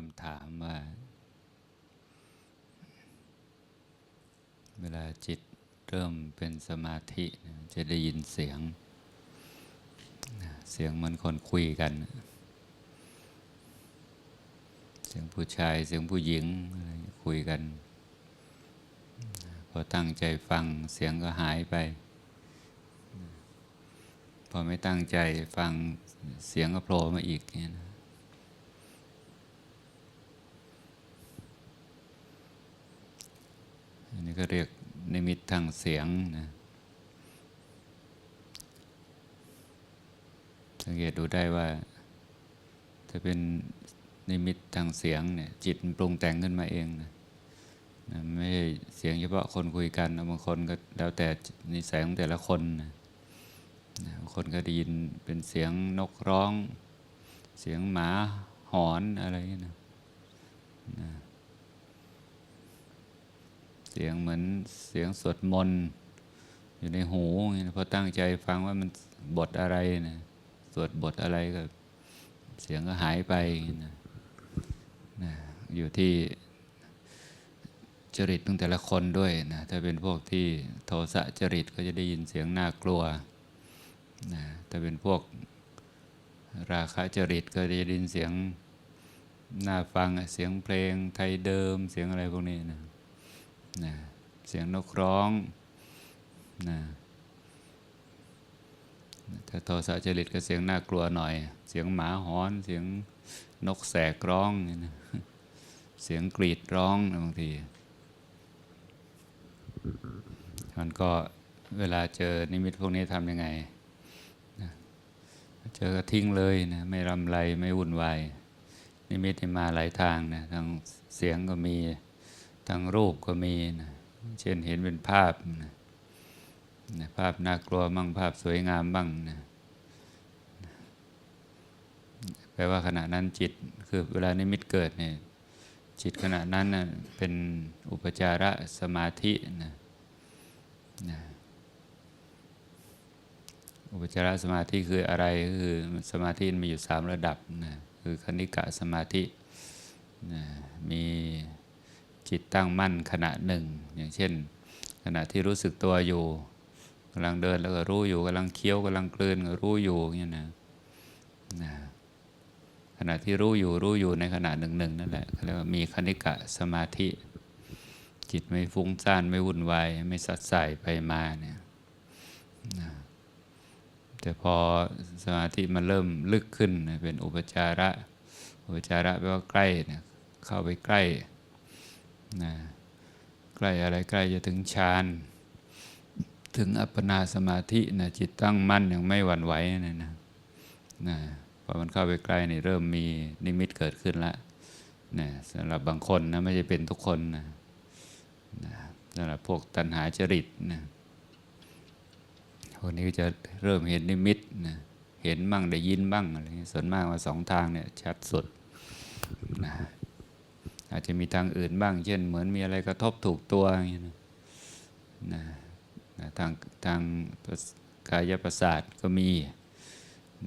คำถามว่า เวลาจิตเริ่มเป็นสมาธิจะได้ยินเสียง เสียงมันคนคุยกัน เสียงผู้ชายเสียงผู้หญิงคุยกัน พอตั้งใจฟังเสียงก็หายไป พอไม่ตั้งใจฟังเสียงก็โผล่มาอีกเนี่ยนะอันนี้ ก็เรียกนิมิตทางเสียงนะสังเกตดูได้ว่าถ้าเป็นนิมิตทางเสียงเนี่ยจิตปรุงแต่งขึ้นมาเองนะไม่ใช่เสียงเฉพาะคนคุยกันบางคนก็แล้วแต่นิสัยของแต่ละคนนะบางคนก็ได้ยินเป็นเสียงนกร้อง เสียงหมาหอนอะไรอย่างเงี้ยนะนะ สียงเหมือนเสียงสวดมนต์อยู่ในหูพอตั้งใจฟังว่ามันบทอะไรนะสวดบทอะไรก็เสียงก็หายไปนะนะอยู่ที่จริตของแต่ละคนด้วยนะถ้าเป็นพวกที่โทสะจริตก็จะได้ยินเสียงน่ากลัวนะถ้าเป็นพวกราคะจริตก็จะได้ยินเสียงน่าฟังเสียงเพลงไทยเดิมเสียงอะไรพวกนี้นะ นะเสียงนกร้องนะถ้าโทสะจริตก็เสียงน่ากลัวหน่อย เสียงหมาหอน เสียงนกแสกร้องเนี่ยนะเสียงกรีดร้องนะบางทีมันก็เวลาเจอนิมิตพวกนี้ทำยังไงนะเจอก็ทิ้งเลยนะไม่รำไรไม่วุ่นวายนิมิตนี่มาหลายทางนะทั้งเสียงก็มี ทั้งรูปก็มีนะเช่นเห็นเป็นภาพนะนะภาพน่ากลัวบ้างภาพสวยงามบ้างนะแปลว่าขณะนั้นจิตคือเวลานิมิตเกิดเนี่ยจิตขณะนั้นนะเป็นอุปจาระสมาธินะนะอุปจารสมาธิคืออะไรคือสมาธิมีอยู่สามระดับนะคือคณิกะสมาธินะมี จิตตั้งมั่นขณะหนึ่ง อย่างเช่น ขณะที่รู้สึกตัวอยู่กำลังเดินแล้วก็รู้อยู่กำลังเคี้ยวกำลังกลืนก็รู้อยู่อย่างนี้นะนะขณะที่รู้อยู่รู้อยู่ในขณะหนึ่งหนึ่งนั่นแหละเขาเรียกว่ามีคณิกะสมาธิ จิตไม่ฟุ้งซ่านไม่วุ่นวายไม่สัดใส่ไปมาเนี่ยนะแต่พอสมาธิมันเริ่มลึกขึ้นเป็นอุปจาระ อุปจาระแปลว่าใกล้นะเข้าไปใกล้ นะใกล้อะไรใกล้จะถึงฌานถึงอัปปนาสมาธินะจิตตั้งมั่นอย่างไม่หวั่นไหวนะนะนะพอมันเข้าไปใกล้นี่เริ่มมีนิมิตเกิดขึ้นละนะสำหรับบางคนนะไม่ใช่เป็นทุกคนนะนะสำหรับพวกตัณหาจริตนะพวกนี้ก็จะเริ่มเห็นนิมิตนะเห็นบ้างได้ยินบ้างอะไรส่วนมากว่าสองทางเนี่ยชัดสุดนะ อาจจะมีทางอื่นบ้าง เช่น เหมือนมีอะไรกระทบถูกตัวอย่างเงี้ยนะนะทางทางกายประสาทก็มี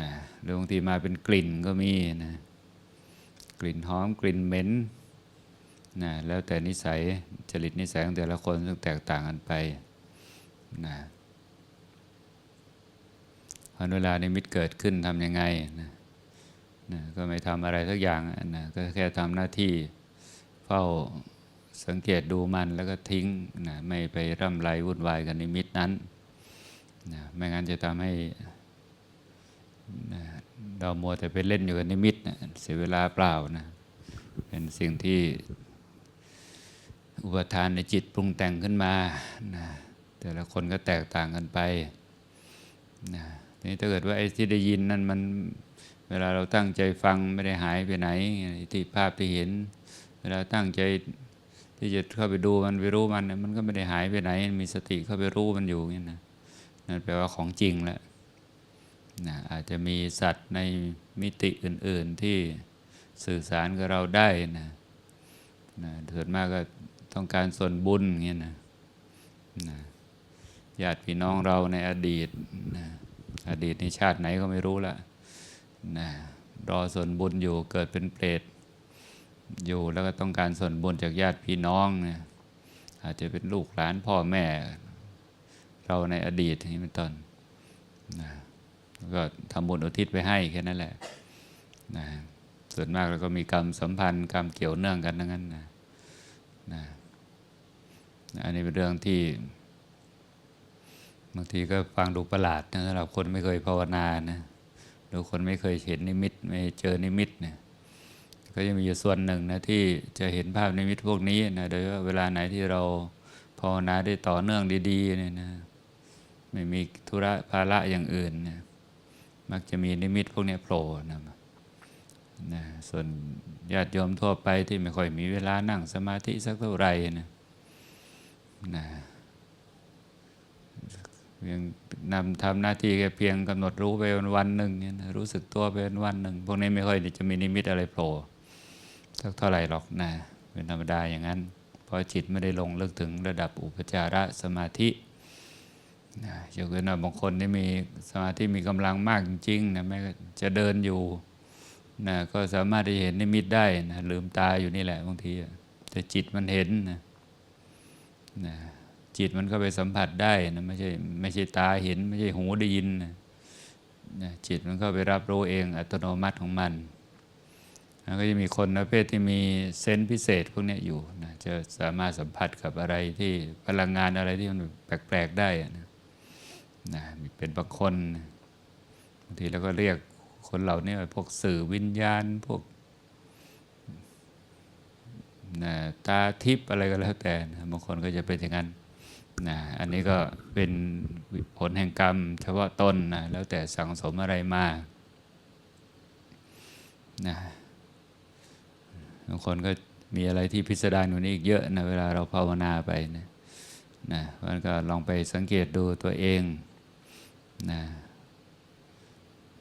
นะหรือบางทีมาเป็นกลิ่นก็มีนะกลิ่นหอมกลิ่นเหม็นนะแล้วแต่นิสัยจริตนิสัยของแต่ละคนซึ่งแตกต่างกันไปนะพอเวลานิมิตเกิดขึ้นทำยังไงนะนะก็ไม่ทำอะไรสักอย่างนะก็แค่ทำหน้าที่ ฝ้าสังเกตดูมันแล้วก็ทิ้งนะไม่ไปร่ำไรวุ่นวายกับนิมิตนั้นนะไม่งั้นจะทำให้นะเรามัวแต่ไปเล่นอยู่กับนิมิตนะเสียเวลาเปล่านะเป็นสิ่งที่อุปทานในจิตปรุงแต่งขึ้นมานะแต่ละคนก็แตกต่างกันไปนะทีนี้ถ้าเกิดว่าไอ้ที่ได้ยินนั่นมันเวลาเราตั้งใจฟังไม่ได้หายไปไหนที่ภาพที่เห็น เวลาตั้งใจที่จะเข้าไปดูมันไปรู้มันมันก็ไม่ได้หายไปไหน มีสติเข้าไปรู้มันอยู่นี่นะนั่นแปลว่าของจริงแล้วนะอาจจะมีสัตว์ในมิติอื่น ๆที่สื่อสารกับเราได้นะนะส่วนมากก็ต้องการส่วนบุญอย่างเงี้ยนะนะญาติพี่น้องเราในอดีตนะอดีตในชาติไหนก็ไม่รู้ละนะรอส่วนบุญอยู่เกิดเป็นเปรต อยู่แล้วก็ต้องการส่วนบุญจากญาติพี่น้องเนี่ยอาจจะเป็นลูกหลานพ่อแม่ เราในอดีตนี้เป็นต้นนะก็ทำบุญอุทิศไปให้แค่นั้นแหละนะส่วนมากเราก็มีกรรมสัมพันธ์กรรมเกี่ยวเนื่องกันทั้งนั้นนะนะอันนี้เป็นเรื่องที่บางทีก็ฟังดูประหลาดนะสำหรับคนไม่เคยภาวนานะหรือคนไม่เคยเห็นนิมิต ไม่เจอนิมิตเนี่ย ก็จะมีอยู่ส่วนหนึ่งนะที่จะเห็นภาพนิมิตพวกนี้นะโดยว่าเวลาไหนที่เราภาวนาได้ต่อเนื่องดีๆเนี่ยนะไม่มีธุระภาระอย่างอื่นเนี่ยมักจะมีนิมิตพวกนี้โผล่นะนะส่วนญาติโยมทั่วไปที่ไม่ค่อยมีเวลานั่งสมาธิสักเท่าไหร่นะนะเพียงนำทำหน้าที่แค่เพียงกำหนดรู้ไปวันวันหนึ่งเนี่ยรู้สึกตัวไปวันวันหนึ่งพวกนี้ไม่ค่อยจะมีนิมิตอะไรโผล่ สักเท่าไหร่หรอกนะเป็นธรรมดาอย่างนั้นเพราะจิตไม่ได้ลงเลึกถึงระดับอุปจารสมาธินะยกเว้นว่าบางคนที่มีสมาธิมีกำลังมากจริงๆนะแม้จะเดินอยู่นะก็สามารถที่เห็นนิมิตได้นะลืมตาอยู่นี่แหละบางทีแต่จิตมันเห็นนะนะจิตมันก็ไปสัมผัสได้นะไม่ใช่ไม่ใช่ตาเห็น ไม่ใช่หูได้ยินนะนะจิตมันก็ไปรับรู้เองอัตโนมัติของมัน แล้วก็จะมีคนประเภทที่มีเซนส์พิเศษพวกนี้อยู่นะจะสามารถสัมผัสกับอะไรที่พลังงานอะไรที่มันแปลกๆได้นะนะมีเป็นบางคนบางทีเราก็เรียกคนเหล่านี้พวกสื่อวิญญาณพวกนะตาทิพย์อะไรก็แล้วแต่นะบางคนก็จะเป็นอย่างนั้นนะอันนี้ก็เป็นผลแห่งกรรมเฉพาะตนนะแล้วแต่สังสมอะไรมานะ บางคนก็มีอะไรที่พิสดารอยู่นี่อีกเยอะนะเวลาเราภาวนาไปนะนะมันก็ลองไปสังเกตดูตัวเองนะ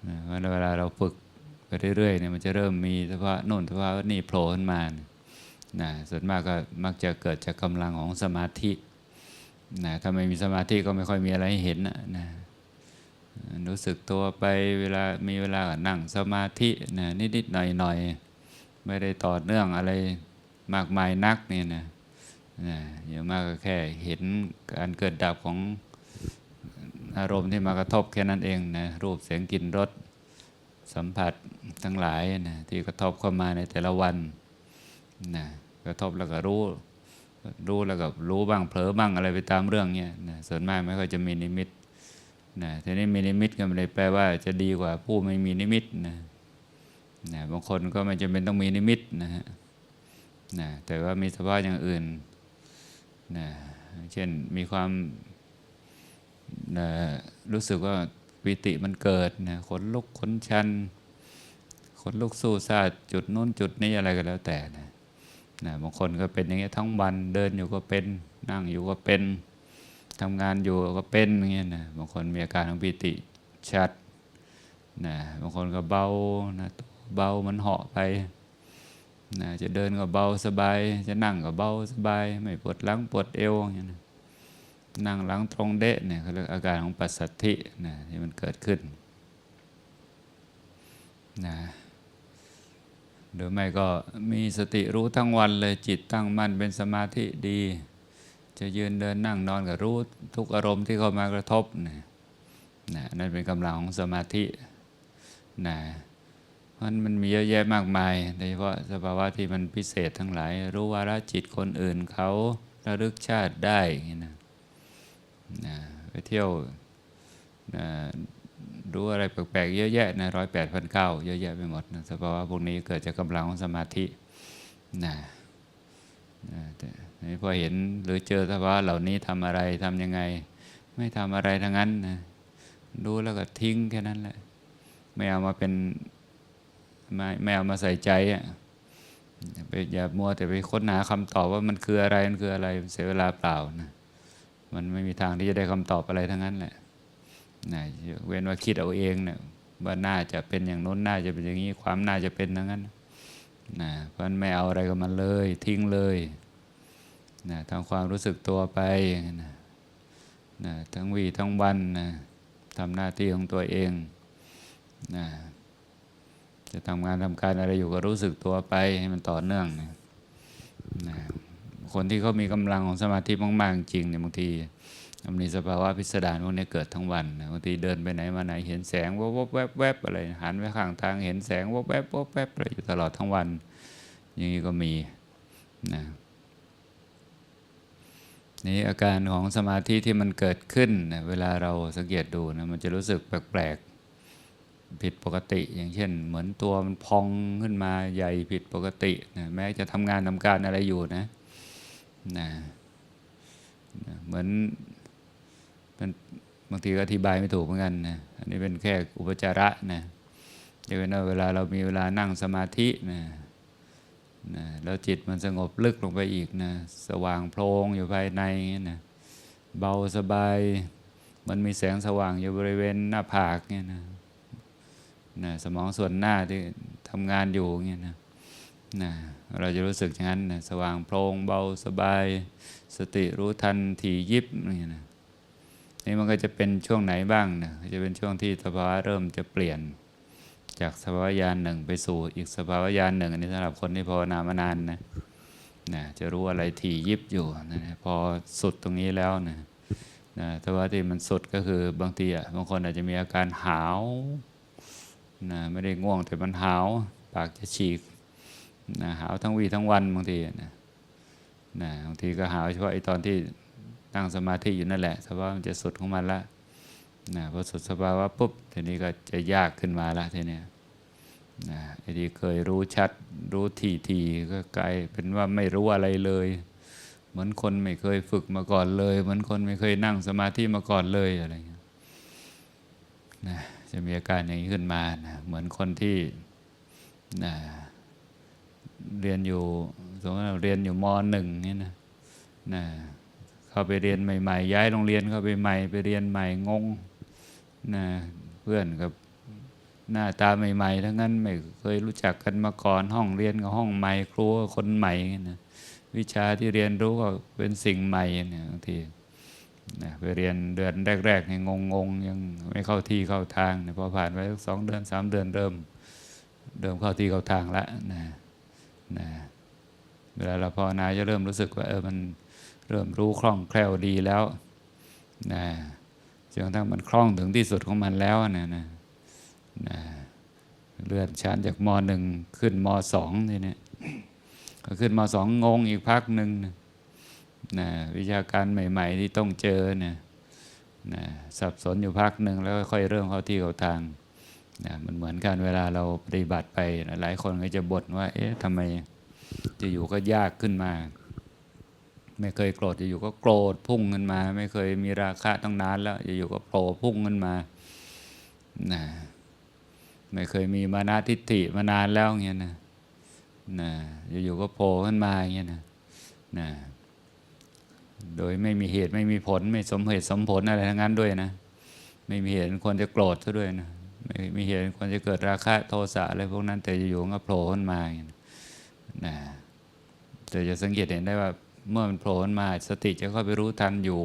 นะว่าเวลาเราฝึกไปเรื่อยๆเนี่ยมันจะเริ่มมีสภาวะโน่นสภาวะนี่โผล่ขึ้นมานะนะส่วนมากก็มักจะเกิดจากกำลังของสมาธินะถ้าไม่มีสมาธิก็ไม่ค่อยมีอะไรให้เห็นนะนะรู้สึกตัวไปเวลามีเวลาก็นั่งสมาธินะนิดๆหน่อยๆ ไม่ได้ต่อเนื่องอะไรมากมายนักเนี่ยนะนะอย่างมากก็แค่เห็นการเกิดดับของอารมณ์ที่มากระทบแค่นั้นเองนะรูปเสียงกลิ่นรสสัมผัสทั้งหลายนะที่กระทบเข้ามาในแต่ละวันนะกระทบแล้วก็รู้รู้แล้วก็รู้บ้างเผลอบ้างอะไรไปตามเรื่องเนี่ยนะส่วนมากไม่ค่อยจะมีนิมิตนะทีนี้มีนิมิตก็ไม่ได้แปลว่าจะดีกว่าผู้ไม่มีนิมิตนะ นะบางคนก็ไม่จำเป็นต้องมีนิมิตนะฮะนะแต่ว่ามีสภาพอย่างอื่นนะเช่นมีความนะรู้สึกว่าวิติมันเกิดนะขนลุกขนชันขนลุกสู้ซาดจุดนู้นจุดนี้อะไรก็แล้วแต่นะนะบางคนก็เป็นอย่างเงี้ยทั้งวันเดินอยู่ก็เป็นนั่งอยู่ก็เป็นทำงานอยู่ก็เป็นอย่างเงี้ยนะบางคนมีอาการของปิติชัดนะบางคนก็เบานะ เบามันเหาะไปนะจะเดินก็เบาสบาย จะนั่งก็เบาสบาย ไม่ปวดหลังปวดเอวอย่างเงี้นะนั่งหลังตรงเดะเนี่ยเขาเรียกอาการของปัสสัทธินะที่มันเกิดขึ้นนะหรือไม่ก็มีสติรู้ทั้งวันเลยจิตตั้งมั่นเป็นสมาธิดี จะยืนเดินนั่งนอนก็รู้ทุกอารมณ์ที่เข้ามากระทบนะนะนั่นเป็นกำลังของสมาธินะ ราะมันมีเยอะแยะมากมายโดยเฉพาะสภาวะที่มันพิเศษทั้งหลาย รู้วาระจิตคนอื่นเขาระลึกชาติได้นะนะไปเที่ยวนะรู้อะไรแปลกๆเยอะแยะนะร้อยแปดพันเก้าเยอะแยะไปหมดนะสภาวะพวกนี้เกิดจากกำลังของสมาธินะนะแต่นี่พอเห็นหรือเจอสภาวะเหล่านี้ทำอะไรทำยังไง ไม่ทำอะไรทั้งนั้นนะรู้แล้วก็ทิ้งแค่นั้นแหละ ไม่เอามาเป็น ไม่ไม่เอามาใส่ใจอะไปอย่ามัวแต่ไปค้นหาคำตอบว่ามันคืออะไรมันคืออะไรเสียเวลาเปล่านะมันไม่มีทางที่จะได้คำตอบอะไรทั้งนั้นแหละนะเว้นว่าคิดเอาเองเนี่ยว่าน่าจะเป็นอย่างโน้นน่าจะเป็นอย่างนี้ความน่าจะเป็นทั้งนั้นนะเพราะไม่เอาอะไรกับมันเลย ทิ้งเลยนะทำความรู้สึกตัวไปนะนะทั้งวีทั้งวันนะทำหน้าที่ของตัวเองนะ จะทำงานทำการอะไรอยู่ก็รู้สึกตัวไปให้มันต่อเนื่องนะนะคนที่เขามีกำลังของสมาธิมากๆจริงเนี่ยบางทีมันมีสภาวะพิสดารพวกนี้เกิดทั้งวันบางทีเดินไปไหนมาไหนเห็นแสงวบวบแวบแวบอะไรหันไปข้างทางเห็นแสงวบแวบวบแวบอะไรอยู่ตลอดทั้งวัน อย่างนี้ก็มีนะนี่อาการของสมาธิที่มันเกิดขึ้นนะเวลาเราสังเกตดูนะมันจะรู้สึกแปลกๆ ผิดปกติ อย่างเช่น เหมือนตัวมันพองขึ้นมาใหญ่ผิดปกตินะแม้จะทำงานทำการอะไรอยู่นะนะนะเหมือนมันบางทีก็อธิบายไม่ถูกเหมือนกันนะอันนี้เป็นแค่อุปจาระนะจะเป็นว่าเวลาเรามีเวลานั่งสมาธินะนะแล้วจิตมันสงบลึกลงไปอีกนะสว่างโพลงอยู่ภายในนะเบาสบาย มันมีแสงสว่างอยู่บริเวณหน้าผากเนี่ยนะ นะสมองส่วนหน้าที่ทำงานอยู่เงี้ยนะนะเราจะรู้สึกอย่างนั้นนะสว่างโพลงเบาสบาย สติรู้ทันถี่ยิบนี่นะนี่มันก็จะเป็นช่วงไหนบ้างนะจะเป็นช่วงที่สภาวะเริ่มจะเปลี่ยน จากสภาวะญาณหนึ่งไปสู่อีกสภาวะญาณหนึ่งอันนี้สำหรับคนที่ภาวนามานานนะนะจะรู้อะไรถี่ยิบอยู่นะพอสุดตรงนี้แล้วนะนะแต่ว่าที่มันสุดก็คือบางทีอะบางคนอาจจะมีอาการหาว นะไม่ได้ง่วงแต่มันหาว ปากจะฉีกนะหาวทั้งวีทั้งวันบางทีนะนะบางทีก็หาวเฉพาะไอตอนที่นั่งสมาธิอยู่นั่นแหละสภาวะมันจะสุดของมันละนะพอสุดสภาวะปุ๊บทีนี้ก็จะยากขึ้นมาละทีนี้นะไอ้ที่เคยรู้ชัดรู้ทีทีก็กลายเป็นว่าไม่รู้อะไรเลย เหมือนคนไม่เคยฝึกมาก่อนเลย เหมือนคนไม่เคยนั่งสมาธิมาก่อนเลยอะไรอย่างเงี้ยนะ จะมีอาการอย่างนี้ขึ้นมานะเหมือนคนที่นะเรียนอยู่สมมติเราเรียนอยู่มหนึ่งเนี่ยนะนะเข้าไปเรียนใหม่ๆ ย้ายโรงเรียนเข้าไปใหม่ ไปเรียนใหม่งงนะเพื่อนกับหน้าตาใหม่ๆทั้งนั้นไม่เคยรู้จักกันมาก่อนห้องเรียนกับห้องใหม่ครูคนใหม่นะวิชาที่เรียนรู้ก็เป็นสิ่งใหม่เนี่ยบางที นะไปเรียนเดือนแรกๆยังงงๆยังไม่เข้าที่เข้าทางนะพอผ่านไปสองเดือนสามเดือนเริ่ม เริ่มเข้าที่เข้าทางแล้วนะนะเวลาเราภาวนาจะเริ่มรู้สึกว่าเออมันเริ่มรู้คล่องแคล่วดีแล้วนะจนกระทั่งมันคล่องถึงที่สุดของมันแล้วนะนะนะเลื่อนชั้นจากมหนึ่งขึ้นมสองทีนี้ก็ขึ้นมสองงงอีกพักหนึ่งนะ นะวิชาการใหม่ ๆ ที่ต้องเจอเนะนะสับสนอยู่พักหนึ่งแล้วค่อยเริ่มเข้าที่เข้าทางนะมันเหมือนกันเวลาเราปฏิบัติไปนะหลายคนก็จะบ่นว่า เอ๊ะทำไมจะอยู่ก็ยากขึ้นมา ไม่เคยโกรธจะอยู่ก็โกรธพุ่งขึ้นมา ไม่เคยมีราคะตั้งนานแล้วจะอยู่ก็โผล่พุ่งขึ้นมานะไม่เคยมีมานาทิฏฐิมานานแล้วเงี้ยนะนะอยู่ๆก็โผล่ขึ้นมาอย่างเงี้ยนะนะ โดยไม่มีเหตุไม่มีผล ไม่สมเหตุสมผลอะไรทั้งนั้นด้วยนะ ไม่มีเหตุควรจะโกรธซะด้วยนะไม่มีเหตุควรจะเกิดราคะโทสะอะไรพวกนั้น แต่อยู่ๆก็โผล่ขึ้นมาอย่างเงี้ยนะแต่จะสังเกตเห็นได้ว่าเมื่อมันโผล่ขึ้นมา สติจะเข้าไปรู้ทันอยู่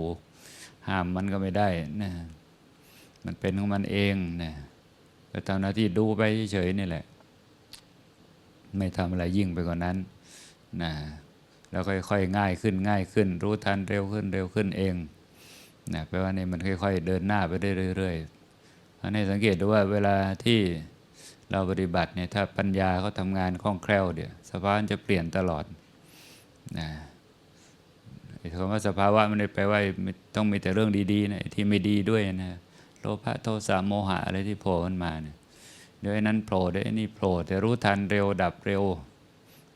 ห้ามมันก็ไม่ได้นะมันเป็นของมันเองนะก็ทำหน้าที่ดูไปเฉยๆนี่แหละ ไม่ทำอะไรยิ่งไปกว่านั้นนะ แล้วค่อยๆง่ายขึ้นง่ายขึ้น รู้ทันเร็วขึ้นเร็วขึ้นเองนะแปลว่านี่มันค่อย ๆ เดินหน้าไปได้เรื่อยๆอันนี้สังเกตดูว่าเวลาที่เราปฏิบัติเนี่ยถ้าปัญญาเขาทำงานคล่องแคล่วเดี๋ยวสภาวะจะเปลี่ยนตลอดนะคำว่าสภาวะมันไม่ได้แปลว่าต้องมีแต่เรื่องดีๆนะที่ไม่ดีด้วยนะโลภะโทสะโมหะอะไรที่โผล่ขึ้นมาเนี่ยเดี๋ยวนั้นโผล่เดี๋ยวนี่โผล่แต่รู้ทันเร็วดับเร็ว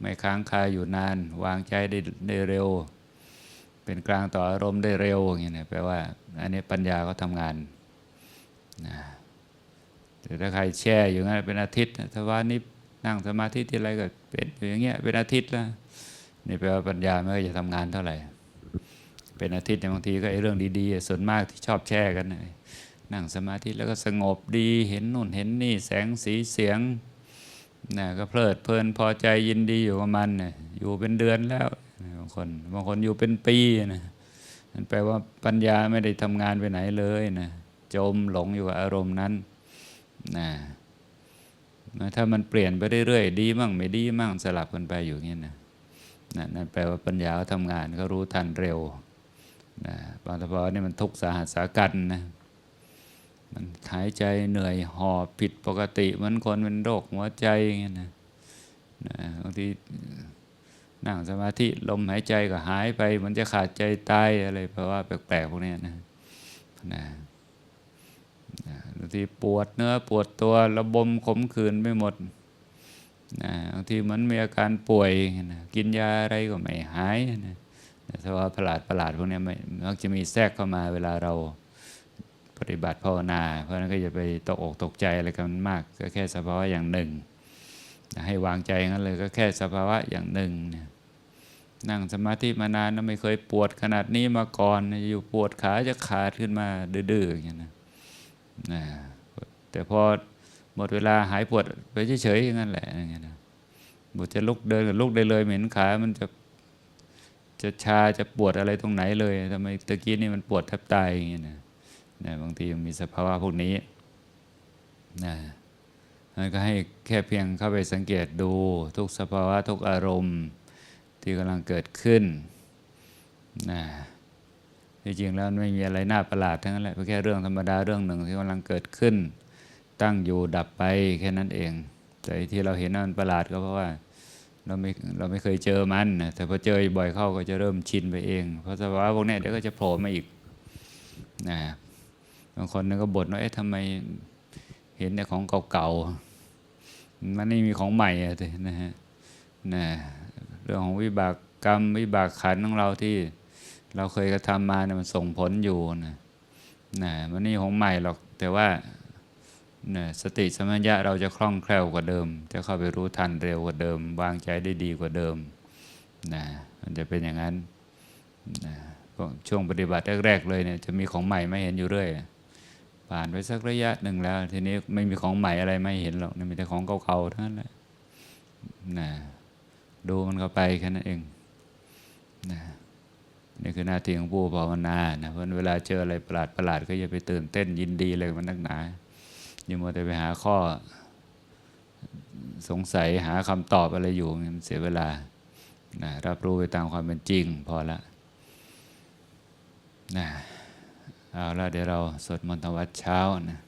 ไม่ค้างคาอยู่นาน วางใจได้ได้เร็ว เป็นกลางต่ออารมณ์ได้เร็วอย่างเงี้ยนะแปลว่า อันนี้ปัญญาเขาทำงานนะแต่ถ้าใครแช่อยู่งั้นเป็นอาทิตย์ถ้าว่านี้นั่งสมาธิที่ไรก็เป็นอย่างเงี้ยเป็นอาทิตย์ล้วนี่แปลว่าปัญญาไม่ค่อยจะทำงานเท่าไหร่ เป็นอาทิตย์บางทีก็ไอ้เรื่องดีๆ ส่วนมากที่ชอบแช่กันนะนั่งสมาธิแล้วก็สงบดีเห็นนู่นเห็นนี่แสงสีเสียง นะก็เพลิดเพลินพอใจยินดีอยู่กับมันนะอยู่เป็นเดือนแล้วบางคนบางคนอยู่เป็นปีนะนั่นแปลว่าปัญญาไม่ได้ทำงานไปไหนเลยนะจมหลงอยู่กับอารมณ์นั้นนะนะถ้ามันเปลี่ยนไปเรื่อยๆดีมั่งไม่ดีมั่งสลับกันไปอยู่างนี้นะนะนั่นแปลว่าปัญญาเขาทำงานเขารู้ทันเร็วนะบางทีพอนี่มันทุกข์สาหัสสากันนะ มันหายใจเหนื่อยหอบผิดปกติเหมือนคนเป็นโรคหัวใจอย่างเงี้ยนะนะบางทีนั่งสมาธิลมหายใจก็หายไปมันจะขาดใจตายอะไรเพราะว่าแปลกๆพวกนี้นะนะบางทีปวดเนื้อปวดตัวระบมขมขื่นไปหมดนะบางทีมันมีอาการป่วยนะกินยาอะไรก็ไม่หายนะแต่ว่าประหลาดประหลาดพวกนี้มักจะมีแทรกเข้ามาเวลาเรา ปฏิบัติภาวนา เพราะนั้นก็อย่าไปตกอกตกใจอะไรกันมาก ก็แค่สภาวะอย่างหนึ่ง ให้วางใจงั้นเลยก็แค่สภาวะอย่างหนึ่งเนี่ยนั่งสมาธิมานานแล้วไม่เคยปวดขนาดนี้มาก่อน อยู่ปวดขาจะขาดขึ้นมาดื้อๆอย่างนี้นะนะแต่พอหมดเวลาหายปวดไปเฉยๆอย่างนั้นแหละอย่างเงี้ยนะบุจะลุกเดินก็ลุกได้เลยเหม็นขา มันจะจะชาจะปวดอะไรตรงไหนเลยทำไมตะกี้นี่มันปวดแทบตายอย่างเงี้ยนะ นะบางทีมันมีสภาวะพวกนี้นะก็ให้แค่เพียงเข้าไปสังเกตดูทุกสภาวะทุกอารมณ์ที่กำลังเกิดขึ้นนะที่จริงแล้วไม่มีอะไรน่าประหลาดทั้งนั้นแหละเป็นแค่เรื่องธรรมดาเรื่องหนึ่งที่กำลังเกิดขึ้น ตั้งอยู่ดับไปแค่นั้นเอง แต่ที่เราเห็นว่ามันประหลาดก็เพราะว่าเราไม่เราไม่เคยเจอมันนะแต่พอเจอบ่อยเข้าก็จะเริ่มชินไปเอง เพราะสภาวะพวกนี้เดี๋ยวก็จะโผล่มาอีกนะ บางคนนึก็บ่นว่าเอ๊ะทำไมเห็นแต่ของเก่าๆ มันไม่มีของใหม่อะนะฮะนะเรื่องของวิบากกรรมวิบากขันของเราที่เราเคยกระทำมาเนี่ยมันส่งผลอยู่นะนะมันนี่ของใหม่หรอกแต่ว่านะสติสมัญญะเราจะคล่องแคล่วกว่าเดิม จะเข้าไปรู้ทันเร็วกว่าเดิม วางใจได้ดีกว่าเดิมนะมันจะเป็นอย่างนั้นนะช่วงปฏิบัติแรกๆเลยเนี่ยจะมีของใหม่ไม่เห็นอยู่เรื่อย ผ่านไปสักระยะหนึ่งแล้ว ทีนี้ไม่มีของใหม่อะไรไม่เห็นหรอกมีแต่ของเก่าๆทั้งนั้นแหละนะดูมันเข้าไปแค่นั้นเองนะนี่คือหน้าที่ของผู้ภาวนานะเพราะเวลาเจออะไรประหลาดประหลาดก็อย่าไปตื่นเต้นยินดีอะไรกับมันนักหนาอย่ามัวแต่ไปหาข้อสงสัยหาคำตอบอะไรอยู่มันเสียเวลานะรับรู้ไปตามความเป็นจริงพอละนะ เอาละเดี๋ยวเราสวดมนต์วัดเช้านะ